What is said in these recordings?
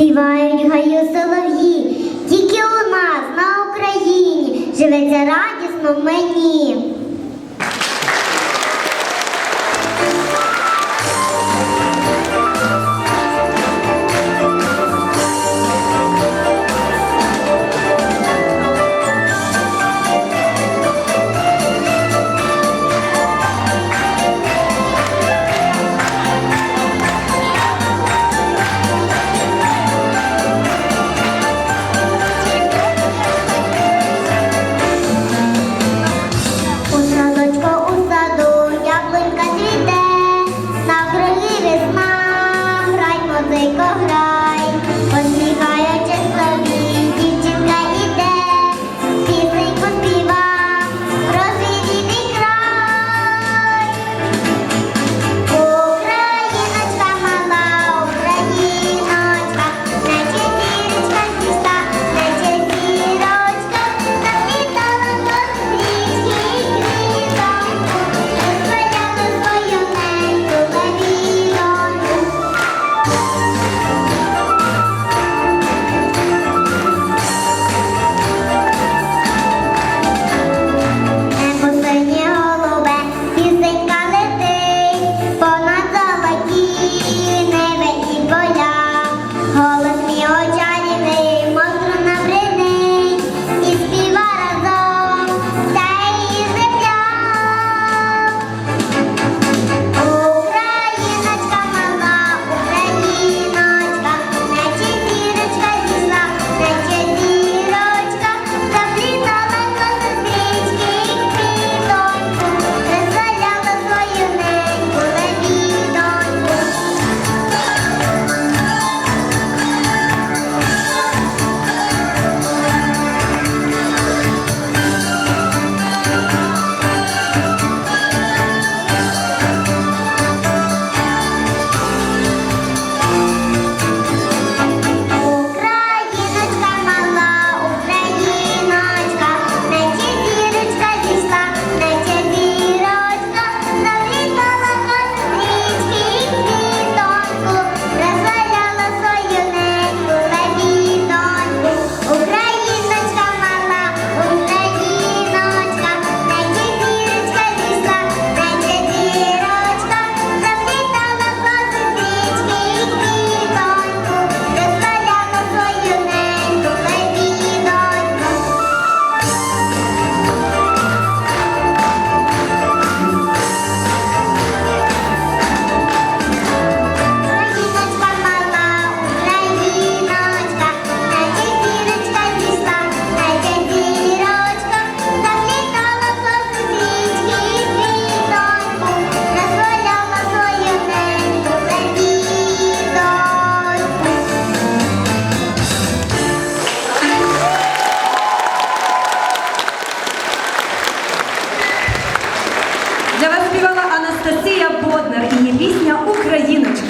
Співають гаю солов'ї, тільки у нас на Україні живеться радісно в мені.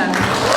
Thank you.